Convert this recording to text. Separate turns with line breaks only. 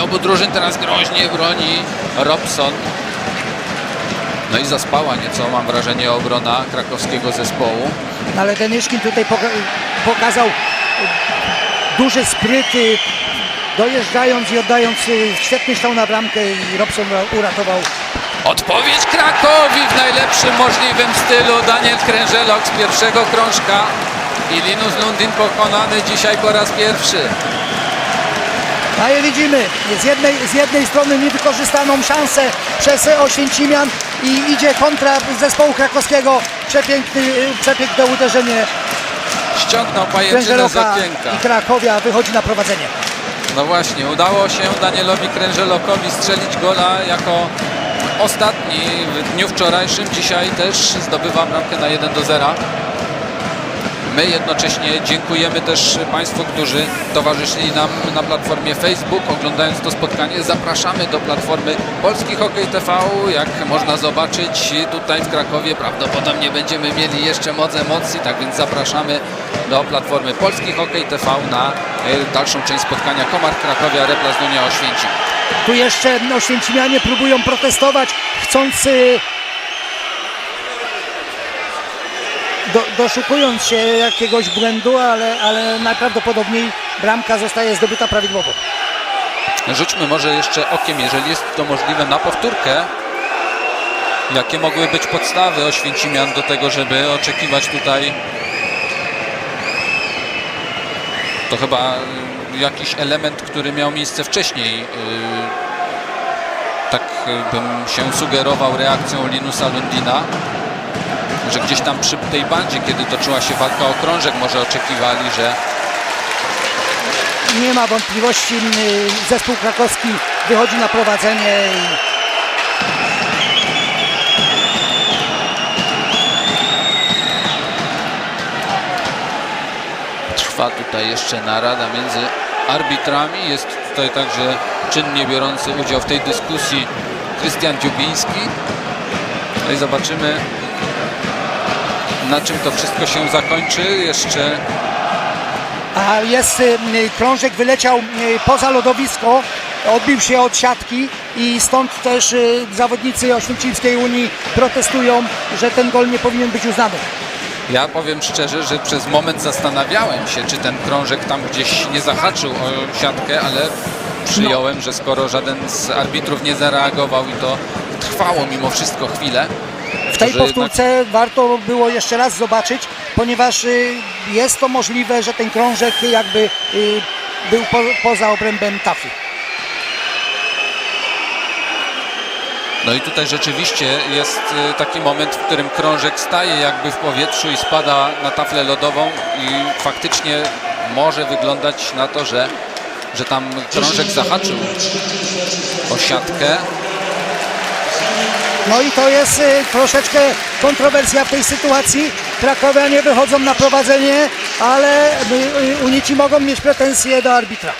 obu drużyn teraz groźnie broni Robson. No i zaspała nieco, mam wrażenie, obrona krakowskiego zespołu.
Ale Denyszkin tutaj poka- pokazał duży spryt, dojeżdżając i oddając y, świetny strzał na bramkę i Robson ura- uratował.
Odpowiedź Krakowi w najlepszym możliwym stylu. Daniel Krężelok z pierwszego krążka i Linus Lundin pokonany dzisiaj po raz pierwszy.
No i widzimy, z jednej, z jednej strony niewykorzystaną szansę przez Oświęcimian i idzie kontra zespołu krakowskiego. Przepiękny, y, przepiękne uderzenie
Ściągnął pajęczynę z
Krężeloka
okienka.
i Krakowia wychodzi na prowadzenie.
No właśnie, udało się Danielowi Krężelokowi strzelić gola jako ostatni w dniu wczorajszym. Dzisiaj też zdobywa bramkę na 1 do 0. My jednocześnie dziękujemy też Państwu, którzy towarzyszyli nam na platformie Facebook. Oglądając to spotkanie, zapraszamy do platformy Polski Hokej TV. Jak można zobaczyć, tutaj w Krakowie prawdopodobnie będziemy mieli jeszcze moc emocji, tak więc zapraszamy do platformy Polski Hokej TV na e, dalszą część spotkania Komar Krakowia, Replas Dunia Oświęcim.
Tu jeszcze Oświęcimianie próbują protestować, chcąc y, do, doszukując się jakiegoś błędu, ale, ale najprawdopodobniej bramka zostaje zdobyta prawidłowo.
Rzućmy może jeszcze okiem, jeżeli jest to możliwe, na powtórkę. Jakie mogły być podstawy Oświęcimian do tego, żeby oczekiwać tutaj to chyba y, jakiś element, który miał miejsce wcześniej. y, Tak y, bym się sugerował reakcją Linusa Lundina, że gdzieś tam przy tej bandzie, kiedy toczyła się walka o krążek, może oczekiwali, że
Nie ma wątpliwości, zespół krakowski wychodzi na prowadzenie.
Trwa tutaj jeszcze narada między arbitrami. Jest tutaj także czynnie biorący udział w tej dyskusji Krystian Dziubiński. No i zobaczymy na czym to wszystko się zakończy. Jeszcze
A jest krążek wyleciał poza lodowisko, odbił się od siatki i stąd też y, zawodnicy Oświęcimskiej Unii protestują, że ten gol nie powinien być uznany.
ja powiem szczerze, że przez moment zastanawiałem się, czy ten krążek tam gdzieś nie zahaczył o siatkę, ale przyjąłem, że skoro żaden z arbitrów nie zareagował i to trwało mimo wszystko chwilę,
W tej
że jednak-
powtórce warto było jeszcze raz zobaczyć, ponieważ y, jest to możliwe, że ten krążek jakby y, był po, poza obrębem tafli.
No i tutaj rzeczywiście jest y, taki moment, w którym krążek staje jakby w powietrzu i spada na taflę lodową i faktycznie może wyglądać na to, że, że tam krążek zahaczył o siatkę.
No i to jest y, troszeczkę kontrowersja w tej sytuacji. Krakowianie wychodzą na prowadzenie, ale y, y, Unici mogą mieć pretensje do arbitra.